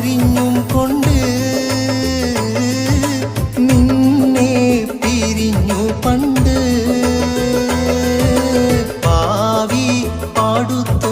അറിഞ്ഞും കൊണ്ട് നിന്നെ പിരിഞ്ഞു പണ്ട് പാവി പാടുത്തു